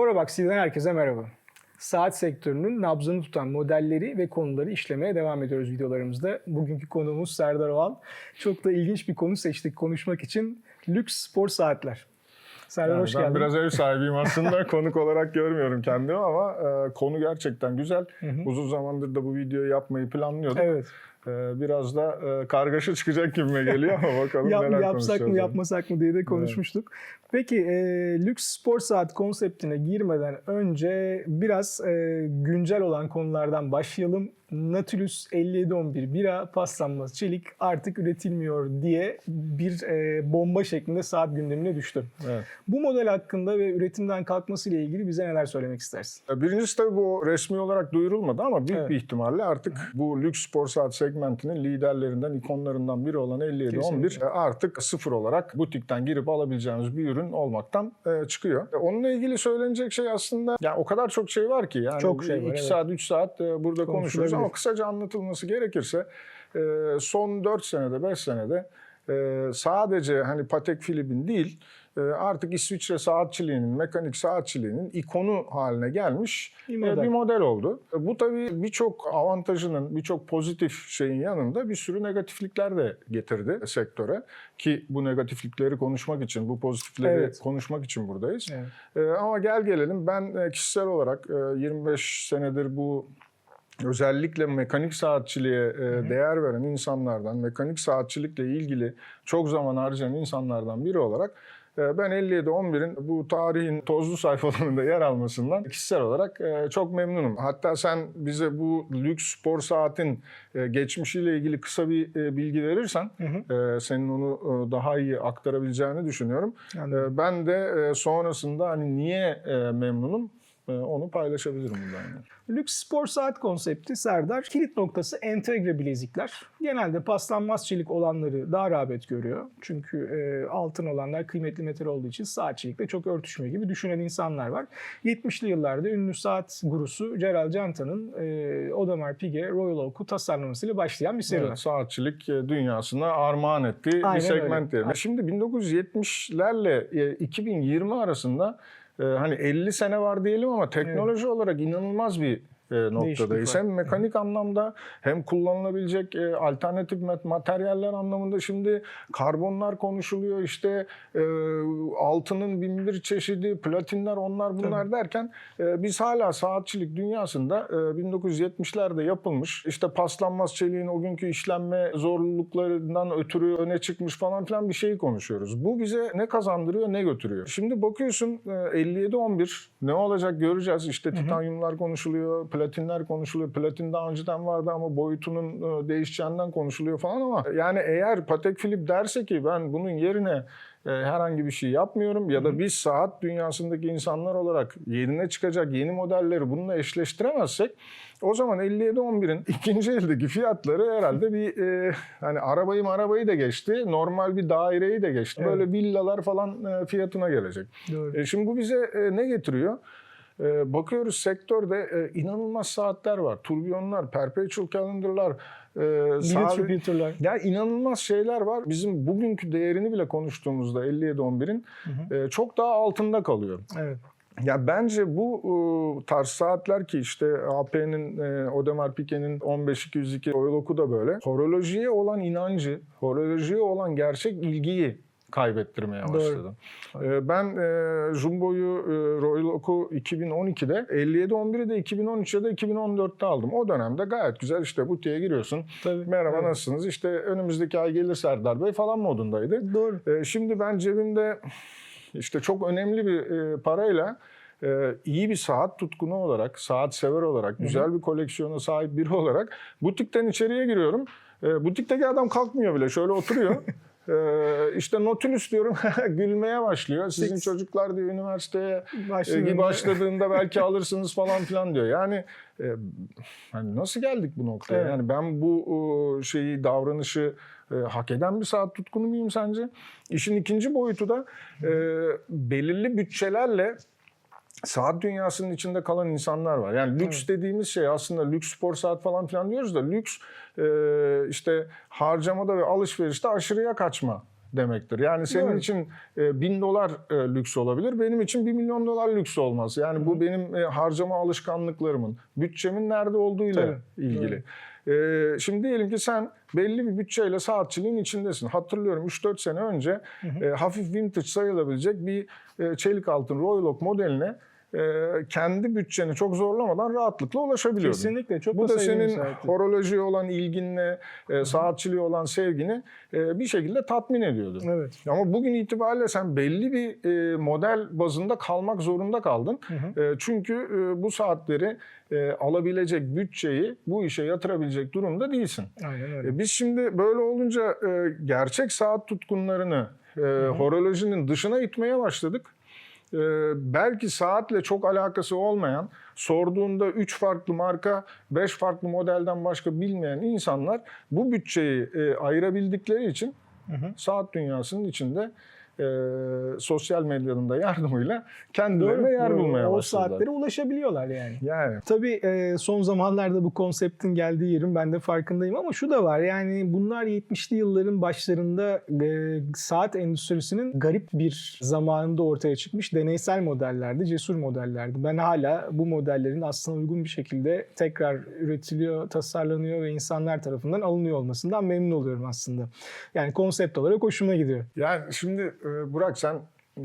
Forabaxi'den herkese merhaba. Saat sektörünün nabzını tutan modelleri ve konuları işlemeye devam ediyoruz videolarımızda. Bugünkü konuğumuz Serdar Oğal. Çok da ilginç bir konu seçtik konuşmak için. Lüks spor saatler. Serdar Yani hoş ben geldin. biraz ev sahibiyim aslında. Konuk olarak görmüyorum kendimi ama e, konu gerçekten güzel. Uzun zamandır da bu videoyu yapmayı planlıyorduk. Evet. E, biraz da e, kargaşa çıkacak gibime geliyor ama bakalım Yap, neler yapsak mı yapmasak mı diye de konuşmuştuk. Peki e, lüks spor saat konseptine girmeden önce biraz e, güncel olan konulardan başlayalım. Nautilus 5711 bira paslanmaz çelik artık üretilmiyor diye bir e, bomba şeklinde saat gündemine düştü. Evet. Bu model hakkında ve üretimden kalkması ile ilgili bize neler söylemek istersin? Birincisi tabii bu resmi olarak duyurulmadı ama büyük Evet. bir ihtimalle artık bu lüks spor saat segmentinin liderlerinden, ikonlarından biri olan 5711 Kesinlikle. e, artık sıfır olarak butikten girip alabileceğimiz bir ürün olmaktan e, çıkıyor. E, Onunla ilgili söylenecek şey aslında yani o kadar çok şey var ki yani Çok şey var, 2 evet. saat 3 saat e, burada Konuşulabilir. Ama kısaca anlatılması gerekirse e, son 4 senede 5 senede e, sadece hani Patek Philippe'in değil e, artık İsviçre saatçiliğinin, mekanik saatçiliğinin ikonu haline gelmiş Bir model. bir model oldu. Bu tabii birçok avantajının, birçok pozitif şeyin yanında bir sürü negatiflikler de getirdi sektöre. Ki bu negatiflikleri konuşmak için, bu pozitifleri Evet. konuşmak için buradayız. Evet. Ama gel gelelim ben kişisel olarak e, 25 senedir bu özellikle mekanik saatçiliğe e, değer veren insanlardan, mekanik saatçilikle ilgili çok zaman harcayan insanlardan biri olarak e, ben 57-11'in bu tarihin tozlu sayfalarında yer almasından kişisel olarak e, çok memnunum. Hatta sen bize bu lüks spor saatin e, geçmişiyle ilgili kısa bir bilgi verirsen e, senin onu daha iyi aktarabileceğini düşünüyorum. E, Ben de sonrasında hani niye memnunum onu paylaşabilirim buradan. yani. Lüks spor saat konsepti Serdar. Kilit noktası entegre bilezikler. Genelde paslanmaz çelik olanları daha rağbet görüyor. Çünkü e, altın olanlar kıymetli metal olduğu için saat çelikle çok örtüşmüyor gibi düşünen insanlar var. 70'li yıllarda ünlü saat gurusu Gerald Genta'nın e, Audemars Piguet Royal Oak'u tasarlamasıyla başlayan bir serüven. Evet, saatçilik e, dünyasına armağan ettiği Aynen bir segment öyle. Şimdi 1970'lerle e, 2020 arasında e, hani 50 sene var diyelim ama teknoloji olarak inanılmaz bir noktadayız. var. Hem mekanik anlamda hem kullanılabilecek e, alternatif mat- materyaller anlamında şimdi karbonlar konuşuluyor işte e, altının bin bir çeşidi platinler onlar bunlar derken e, biz hala saatçilik dünyasında e, 1970'lerde yapılmış işte paslanmaz çeliğin o günkü işlenme zorluklarından ötürü öne çıkmış falan filan bir şeyi konuşuyoruz. Bu bize ne kazandırıyor ne götürüyor. Şimdi bakıyorsun e, 57-11 ne olacak göreceğiz işte titanyumlar konuşuluyor platinler konuşuluyor. Platin daha önceden vardı ama boyutunun e, değişeceğinden konuşuluyor falan ama yani eğer Patek Philippe derse ki ben bunun yerine e, herhangi bir şey yapmıyorum ya da biz saat dünyasındaki insanlar olarak yerine çıkacak yeni modelleri bununla eşleştiremezsek o zaman 57-11'in ikinci eldeki fiyatları herhalde bir e, hani arabayı arabayı da geçti normal bir daireyi de geçti. Evet. Böyle villalar falan e, fiyatına gelecek. E, şimdi bu bize e, ne getiriyor? E, bakıyoruz sektörde e, inanılmaz saatler var. Turbiyonlar, perpetual calendar'lar, e, saat- repeater'lar. ya inanılmaz şeyler var. Bizim bugünkü değerini bile konuştuğumuzda 57-11'in e, çok daha altında kalıyor. Evet. Ya bence bu e, tarz saatler ki işte AP'nin, e, Audemars Piguet'in 15202 Royal Oak'u da böyle. Horolojiye olan inancı, horolojiye olan gerçek ilgiyi kaybettirmeye Doğru. başladı. E, ben e, Jumbo'yu e, Royal Oak'u 2012'de, 57-11'i de 2013 ya da 2014'te aldım. O dönemde gayet güzel işte butiğe giriyorsun. Tabii. Merhaba Evet. nasılsınız? İşte önümüzdeki ay gelir Serdar Bey falan modundaydı. Doğru. E, şimdi ben cebimde işte çok önemli bir e, parayla e, iyi bir saat tutkunu olarak, saat sever olarak, güzel bir koleksiyona sahip biri olarak butikten içeriye giriyorum. E, butikteki adam kalkmıyor bile şöyle oturuyor. E, işte Nautilus diyorum gülmeye başlıyor. Sizin Six. çocuklar diyor üniversiteye Başladığında- e, başladığında belki alırsınız falan filan diyor. Yani e, hani nasıl geldik bu noktaya? Evet. Yani ben bu şeyi davranışı e, hak eden bir saat tutkunu muyum sence? İşin ikinci boyutu da e, belirli bütçelerle saat dünyasının içinde kalan insanlar var. Yani lüks dediğimiz şey aslında lüks spor saat falan filan diyoruz da lüks e, işte harcamada ve alışverişte aşırıya kaçma demektir. Yani senin Doğru. için e, bin dolar e, lüks olabilir, benim için bir milyon dolar lüks olmaz. Yani bu benim e, harcama alışkanlıklarımın, bütçemin nerede olduğuyla Tabii, ilgili. E, şimdi diyelim ki sen belli bir bütçeyle saatçiliğin içindesin. Hatırlıyorum 3-4 sene önce e, hafif vintage sayılabilecek bir e, çelik altın Royal Oak modeline e, kendi bütçeni çok zorlamadan rahatlıkla ulaşabiliyordun. Kesinlikle çok Bu da senin saatti. horolojiye olan ilginle, e, saatçiliğe olan sevgini e, bir şekilde tatmin ediyordu. Evet. Ama bugün itibariyle sen belli bir e, model bazında kalmak zorunda kaldın. E, çünkü e, bu saatleri e, alabilecek bütçeyi bu işe yatırabilecek durumda değilsin. Aynen öyle. E, Biz şimdi böyle olunca e, gerçek saat tutkunlarını e, horolojinin dışına itmeye başladık. E, belki saatle çok alakası olmayan, sorduğunda 3 farklı marka, 5 farklı modelden başka bilmeyen insanlar bu bütçeyi e, ayırabildikleri için saat dünyasının içinde e, sosyal medyanın da yardımıyla kendilerine yer bulmaya o başladılar. saatlere ulaşabiliyorlar yani. Yani Tabii e, son zamanlarda bu konseptin geldiği yerin ben de farkındayım ama şu da var yani bunlar 70'li yılların başlarında e, saat endüstrisinin garip bir zamanında ortaya çıkmış deneysel modellerdi, cesur modellerdi. Ben hala bu modellerin aslında uygun bir şekilde tekrar üretiliyor, tasarlanıyor ve insanlar tarafından alınıyor olmasından memnun oluyorum aslında. Yani konsept olarak hoşuma gidiyor. Yani şimdi e, Burak sen e,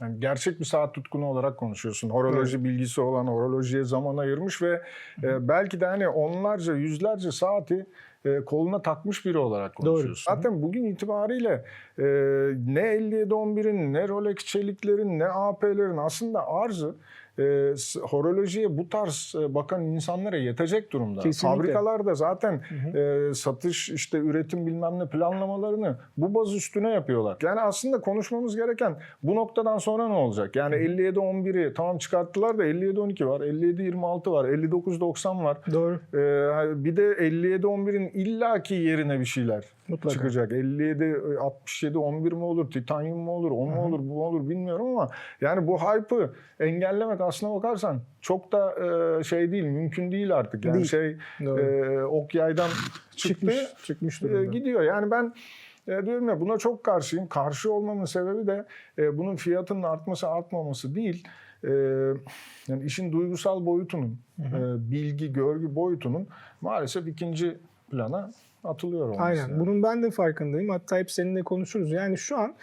yani gerçek bir saat tutkunu olarak konuşuyorsun. Horoloji bilgisi olan, horolojiye zaman ayırmış ve e, belki de hani onlarca, yüzlerce saati e, koluna takmış biri olarak konuşuyorsun. Doğru. Zaten bugün itibariyle e, ne 5711'in, ne Rolex çeliklerin, ne AP'lerin aslında arzı e, horolojiye bu tarz e, bakan insanlara yetecek durumda. Kesinlikle. Fabrikalar da zaten e, satış, işte üretim bilmem ne planlamalarını bu baz üstüne yapıyorlar. Yani aslında konuşmamız gereken bu noktadan sonra ne olacak? Yani 57-11'i tamam çıkarttılar da 57-12 var, 57-26 var, 59-90 var. Doğru. E, bir de 57-11'in illaki yerine bir şeyler Mutlaka. çıkacak. 57, 67, 11 mi olur, titanyum mu olur, o mu olur, bu mu olur bilmiyorum ama yani bu hype'ı engellemek aslına bakarsan çok da e, şey değil, mümkün değil artık. Yani Değil. şey Doğru. e, ok yaydan çıktı, çıkmış, çıkmış e, durumda. gidiyor. Yani ben e, diyorum ya buna çok karşıyım. Karşı olmamın sebebi de e, bunun fiyatının artması artmaması değil. E, yani işin duygusal boyutunun, e, bilgi, görgü boyutunun maalesef ikinci plana atılıyor olması. Aynen. yani. Bunun ben de farkındayım. Hatta hep seninle konuşuruz. Yani şu an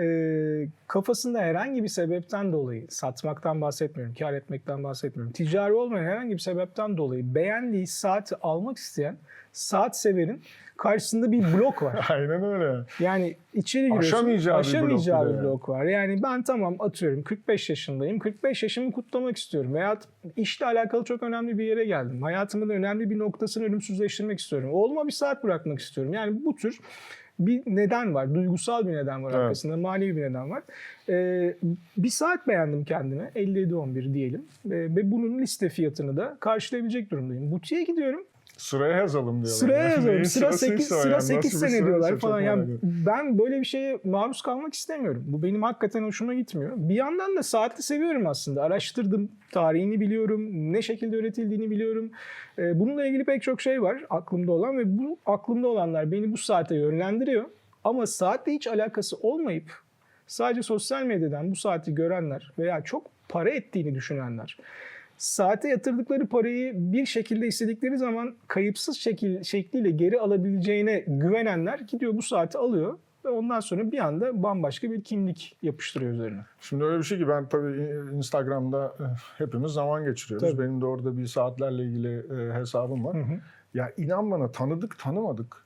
e, kafasında herhangi bir sebepten dolayı satmaktan bahsetmiyorum, kar etmekten bahsetmiyorum. Ticari olmayan herhangi bir sebepten dolayı beğendiği saati almak isteyen saat severin karşısında bir blok var. Aynen öyle. Yani içeri giriyorsun. Aşamayacağı bir aşamayacağı blok bir bir de blok var. Yani ben tamam atıyorum 45 yaşındayım. 45 yaşımı kutlamak istiyorum. Veya işle alakalı çok önemli bir yere geldim. Hayatımın önemli bir noktasını ölümsüzleştirmek istiyorum. Oğluma bir saat bırakmak istiyorum. Yani bu tür bir neden var. Duygusal bir neden var Evet. arkasında. Manevi bir neden var. Ee, bir saat beğendim kendime. 57-11 diyelim. Ee, ve bunun liste fiyatını da karşılayabilecek durumdayım. Butiğe gidiyorum. Sıraya yazalım diyorlar. Sıraya Yani neyin Sıra 8 sırasıysa o sıra yani. 8 Nasıl bir sene sıraysa diyorlar falan. Yani ben böyle bir şeye maruz kalmak istemiyorum. Bu benim hakikaten hoşuma gitmiyor. Bir yandan da saati seviyorum aslında. Araştırdım, tarihini biliyorum, ne şekilde üretildiğini biliyorum. Ee, bununla ilgili pek çok şey var aklımda olan ve bu aklımda olanlar beni bu saate yönlendiriyor. Ama saatle hiç alakası olmayıp sadece sosyal medyadan bu saati görenler veya çok para ettiğini düşünenler saate yatırdıkları parayı bir şekilde istedikleri zaman kayıpsız şekil, şekliyle geri alabileceğine güvenenler gidiyor bu saati alıyor ve ondan sonra bir anda bambaşka bir kimlik yapıştırıyor üzerine. Şimdi öyle bir şey ki ben tabii Instagram'da e, hepimiz zaman geçiriyoruz. Tabii. Benim de orada bir saatlerle ilgili e, hesabım var. Ya inan bana tanıdık tanımadık.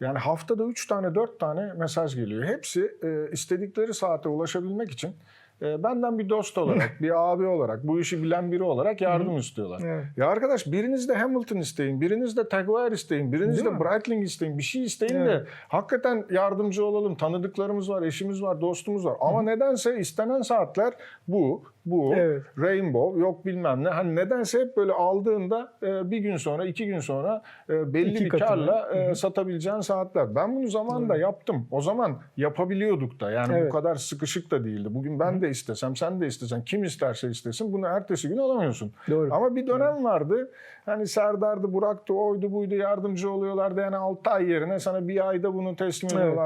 Yani haftada 3 tane 4 tane mesaj geliyor. Hepsi e, istedikleri saate ulaşabilmek için e, benden bir dost olarak, bir abi olarak, bu işi bilen biri olarak yardım istiyorlar. Evet. Ya arkadaş biriniz de Hamilton isteyin, biriniz de Tag Heuer isteyin, biriniz Değil de mi? Breitling isteyin, bir şey isteyin de Evet. hakikaten yardımcı olalım. Tanıdıklarımız var, eşimiz var, dostumuz var. Ama nedense istenen saatler bu, bu, Evet. Rainbow, yok bilmem ne. Hani nedense hep böyle aldığında e, bir gün sonra, iki gün sonra e, belli İki bir katını. karla e, satabileceğin saatler. Ben bunu zamanında yaptım. O zaman yapabiliyorduk da. Yani Evet. bu kadar sıkışık da değildi. Bugün ben de istesem, sen de istesen, kim isterse istesin bunu ertesi gün alamıyorsun. Doğru. Ama bir dönem vardı. Hani Serdar'dı, Burak'tı, oydu buydu yardımcı oluyorlardı. Yani 6 ay yerine sana bir ayda bunu teslim Evet.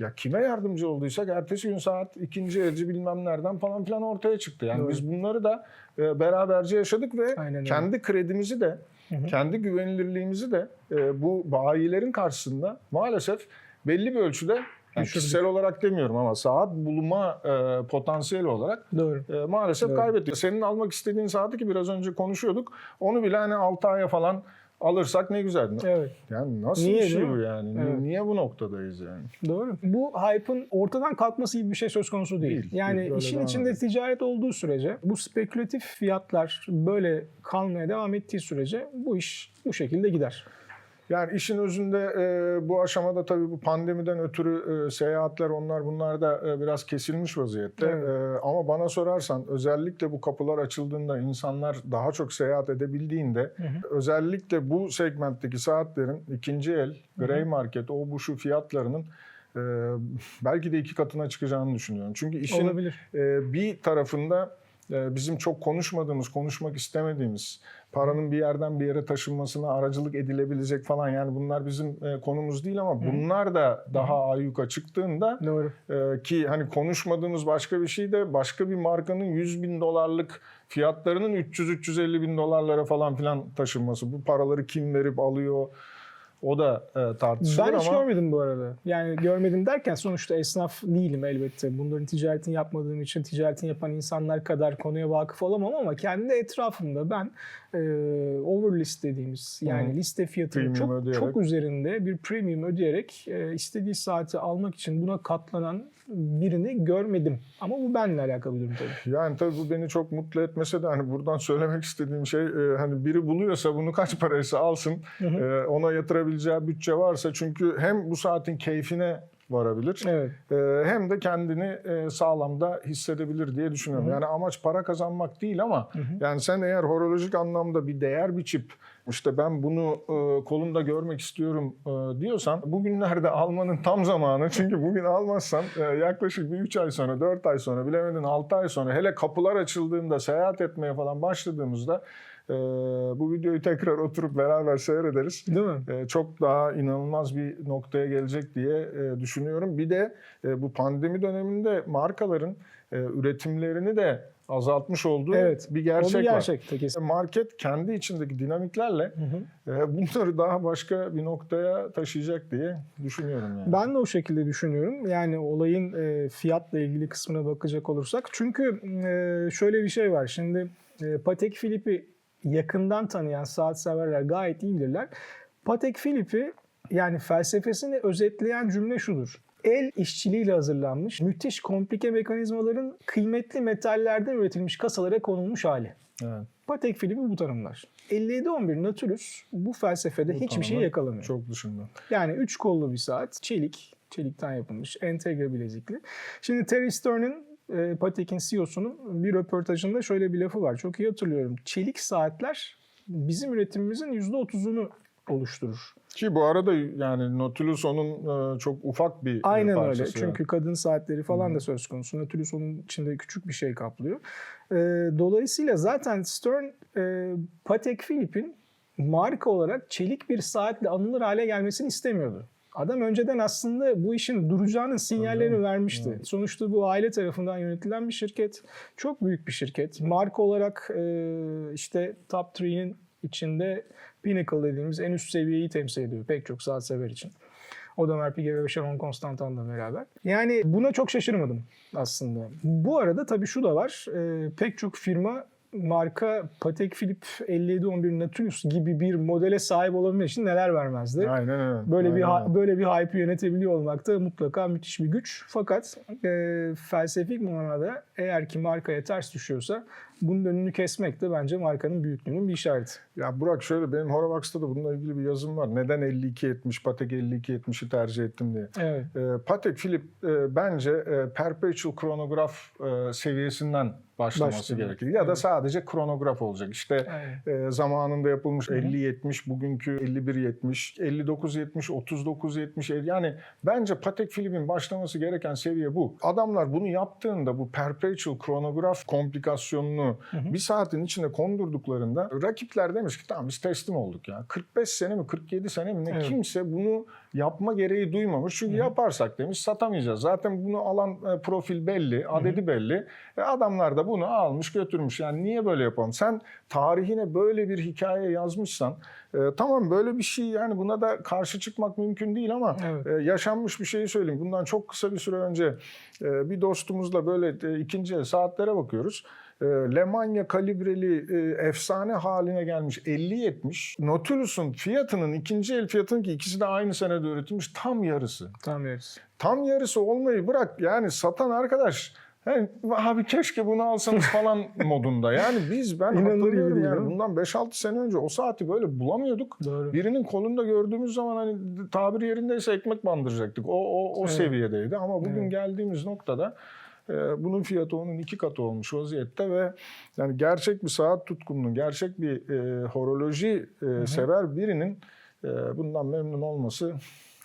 Ya kime yardımcı olduysak ertesi gün saat ikinci elci bilmem nereden falan filan ortaya çıktı. Yani Doğru. biz bunları da e, beraberce yaşadık ve Aynen öyle. kendi kredimizi de Hı hı. kendi güvenilirliğimizi de e, bu bayilerin karşısında maalesef belli bir ölçüde yani Düşürdük. kişisel olarak demiyorum ama saat bulma e, potansiyeli olarak Doğru. e, maalesef Evet. kaybettik. Senin almak istediğin saati ki biraz önce konuşuyorduk. Onu bile hani 6 aya falan alırsak ne güzel. Evet. Yani nasıl Niye, bir şey bu yani? Ni- Evet. Niye bu noktadayız yani? Doğru. Bu hype'ın ortadan kalkması gibi bir şey söz konusu değil. Değil, yani değil. İşin içinde ediyor. ticaret olduğu sürece, bu spekülatif fiyatlar böyle kalmaya devam ettiği sürece bu iş bu şekilde gider. Yani işin özünde e, bu aşamada tabii bu pandemiden ötürü e, seyahatler onlar bunlar da e, biraz kesilmiş vaziyette. Evet. E, ama bana sorarsan özellikle bu kapılar açıldığında insanlar daha çok seyahat edebildiğinde özellikle bu segmentteki saatlerin ikinci el, grey market, o bu şu fiyatlarının e, belki de iki katına çıkacağını düşünüyorum. Çünkü işin Olabilir. e, bir tarafında bizim çok konuşmadığımız, konuşmak istemediğimiz, paranın bir yerden bir yere taşınmasına aracılık edilebilecek falan yani bunlar bizim e, konumuz değil ama bunlar da daha ayyuka çıktığında Doğru. e, ki hani konuşmadığımız başka bir şey de başka bir markanın 100 bin dolarlık fiyatlarının 300-350 bin dolarlara falan filan taşınması. Bu paraları kim verip alıyor o da e, tartışılır Ben hiç ama görmedim bu arada. Yani görmedim derken sonuçta esnaf değilim elbette. Bunların ticaretini yapmadığım için ticaretini yapan insanlar kadar konuya vakıf olamam ama kendi etrafımda ben e, overlist dediğimiz yani Hı. liste fiyatının çok ödeyerek. çok üzerinde bir premium ödeyerek e, istediği saati almak için buna katlanan birini görmedim. Ama bu benimle alakalı bir durum tabii. Yani tabii bu beni çok mutlu etmese de hani buradan söylemek istediğim şey e, hani biri buluyorsa bunu kaç paraysa alsın e, ona yatırabileceği bütçe varsa çünkü hem bu saatin keyfine varabilir Evet. e, hem de kendini e, sağlamda hissedebilir diye düşünüyorum. Yani amaç para kazanmak değil ama yani sen eğer horolojik anlamda bir değer biçip işte ben bunu e, kolumda görmek istiyorum e, diyorsan bugünlerde almanın tam zamanı. Çünkü bugün almazsan e, yaklaşık bir 3 ay sonra, 4 ay sonra, bilemedin 6 ay sonra hele kapılar açıldığında, seyahat etmeye falan başladığımızda e, bu videoyu tekrar oturup beraber seyrederiz. Değil mi? E, çok daha inanılmaz bir noktaya gelecek diye e, düşünüyorum. Bir de e, bu pandemi döneminde markaların e, üretimlerini de azaltmış olduğu Evet. bir gerçek, bir var. gerçek. Kesin. Market kendi içindeki dinamiklerle e, bunları daha başka bir noktaya taşıyacak diye düşünüyorum yani. Ben de o şekilde düşünüyorum. Yani olayın e, fiyatla ilgili kısmına bakacak olursak. Çünkü e, şöyle bir şey var. Şimdi e, Patek Philippe'i yakından tanıyan saat severler gayet iyi bilirler. Patek Philippe yani felsefesini özetleyen cümle şudur. El işçiliğiyle hazırlanmış, müthiş komplike mekanizmaların kıymetli metallerden üretilmiş kasalara konulmuş hali. Evet, Patek Philippe bu tanımlar. 5711 Nautilus bu felsefede bu hiçbir şey yakalamıyor. Çok dışında. Yani üç kollu bir saat, çelik, çelikten yapılmış, entegre bilezikli. Şimdi Terry Stern'ın, e, Patek'in CEO'sunun bir röportajında şöyle bir lafı var. Çok iyi hatırlıyorum. Çelik saatler bizim üretimimizin %30'unu oluşturur. Ki bu arada yani Nautilus onun e, çok ufak bir Aynen öyle. parçası. Çünkü kadın saatleri falan da söz konusu. Nautilus onun içinde küçük bir şey kaplıyor. Ee, dolayısıyla zaten Stern e, Patek Philippe'in marka olarak çelik bir saatle anılır hale gelmesini istemiyordu. Adam önceden aslında bu işin duracağının sinyallerini vermişti. Sonuçta bu aile tarafından yönetilen bir şirket. Çok büyük bir şirket. Marka olarak e, işte Top 3'nin içinde Pinnacle dediğimiz en üst seviyeyi temsil ediyor pek çok saat sever için. Audemars Piguet ve Sharon Constantin'la beraber. Yani buna çok şaşırmadım aslında. Bu arada tabii şu da var. e, pek çok firma marka Patek Philippe 5711 Nautilus gibi bir modele sahip olabilmek için neler vermezdi. Aynen öyle. Böyle bir Aynen ha- böyle bir hype'ı yönetebiliyor olmak da mutlaka müthiş bir güç. Fakat e, felsefik manada eğer ki markaya ters düşüyorsa bunun önünü kesmek de bence markanın büyüklüğünün bir işareti. Ya Burak şöyle benim Horovax'ta da bununla ilgili bir yazım var. Neden 52-70 Patek 52-70'i tercih ettim diye. Evet. E, Patek Philippe e, bence e, Perpetual Chronograph e, seviyesinden başlaması Başlıyor. gerekir. Ya da sadece kronograf olacak. İşte e, zamanında yapılmış 50-70, bugünkü 51-70, 59-70, 39-70. Yani bence Patek Philippe'in başlaması gereken seviye bu. Adamlar bunu yaptığında bu Perpetual Chronograph komplikasyonunu bunu bir saatin içine kondurduklarında rakipler demiş ki tamam biz teslim olduk ya. 45 sene mi 47 sene mi ne Evet. kimse bunu yapma gereği duymamış. Çünkü yaparsak demiş satamayacağız. Zaten bunu alan e, profil belli, adedi belli. E, adamlar da bunu almış götürmüş. Yani niye böyle yapalım? Sen tarihine böyle bir hikaye yazmışsan e, tamam böyle bir şey yani buna da karşı çıkmak mümkün değil ama Evet. e, yaşanmış bir şeyi söyleyeyim. Bundan çok kısa bir süre önce e, bir dostumuzla böyle e, ikinci el saatlere bakıyoruz. E, Lemanya kalibreli e, efsane haline gelmiş 50-70. Nautilus'un fiyatının ikinci el fiyatının ki ikisi de aynı senede üretilmiş tam yarısı. Tam yarısı. Tam yarısı olmayı bırak yani satan arkadaş yani, abi keşke bunu alsanız falan modunda. Yani biz ben İnanılır gibi hatırlıyorum yani bundan 5-6 sene önce o saati böyle bulamıyorduk. Doğru. Birinin kolunda gördüğümüz zaman hani tabiri yerindeyse ekmek bandıracaktık. O o, o Evet. seviyedeydi ama bugün Evet. geldiğimiz noktada e, bunun fiyatı onun iki katı olmuş vaziyette ve yani gerçek bir saat tutkununun, gerçek bir e, horoloji e, sever birinin e, bundan memnun olması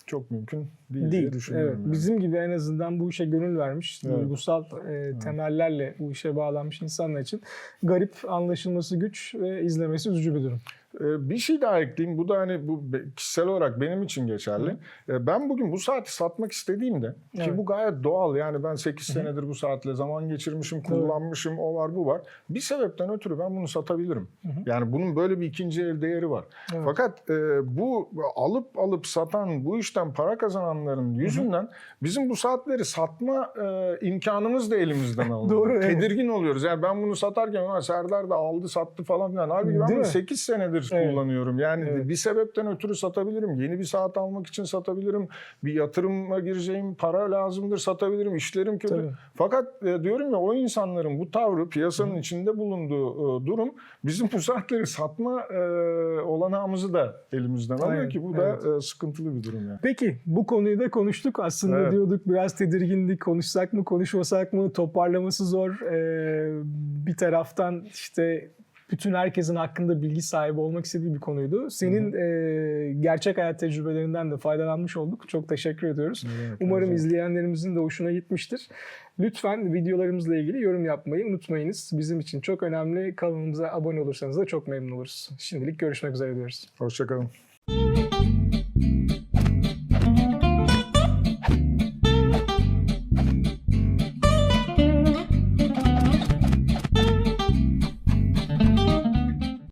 çok mümkün değil, diye Değil. düşünüyorum. Evet. yani. Bizim gibi en azından bu işe gönül vermiş, Evet. duygusal e, temellerle bu işe bağlanmış insanlar için garip, anlaşılması güç ve izlemesi üzücü bir durum. Ee, Bir şey daha ekleyeyim. Bu da hani bu kişisel olarak benim için geçerli. Ee, Ben bugün bu saati satmak istediğimde Evet. ki bu gayet doğal. Yani ben 8 senedir bu saatle zaman geçirmişim, kullanmışım, o var bu var. Bir sebepten ötürü ben bunu satabilirim. Yani bunun böyle bir ikinci el değeri var. Evet. Fakat e, bu alıp alıp satan, bu işten para kazananların yüzünden bizim bu saatleri satma e, imkanımız da elimizden alınıyor. Doğru, evet. Tedirgin oluyoruz. Yani ben bunu satarken "Ha, Serdar da aldı sattı falan filan. Halbuki ben bunu mi? 8 senedir Evet. kullanıyorum. Yani Evet. bir sebepten ötürü satabilirim. Yeni bir saat almak için satabilirim. Bir yatırıma gireceğim para lazımdır satabilirim. İşlerim kötü. Tabii. Fakat e, diyorum ya o insanların bu tavrı piyasanın içinde bulunduğu e, durum bizim bu saatleri satma e, olanağımızı da elimizden alıyor Evet, ki bu da evet. e, sıkıntılı bir durum yani. Peki bu konuyu da konuştuk. Aslında Evet. diyorduk biraz tedirgindik. Konuşsak mı konuşmasak mı toparlaması zor. Ee, bir taraftan işte bütün herkesin hakkında bilgi sahibi olmak istediği bir konuydu. Senin e, gerçek hayat tecrübelerinden de faydalanmış olduk. Çok teşekkür ediyoruz. demek, Umarım zaman. izleyenlerimizin de hoşuna gitmiştir. Lütfen videolarımızla ilgili yorum yapmayı unutmayınız. Bizim için çok önemli. Kanalımıza abone olursanız da çok memnun oluruz. Şimdilik görüşmek üzere diyoruz. Hoşçakalın.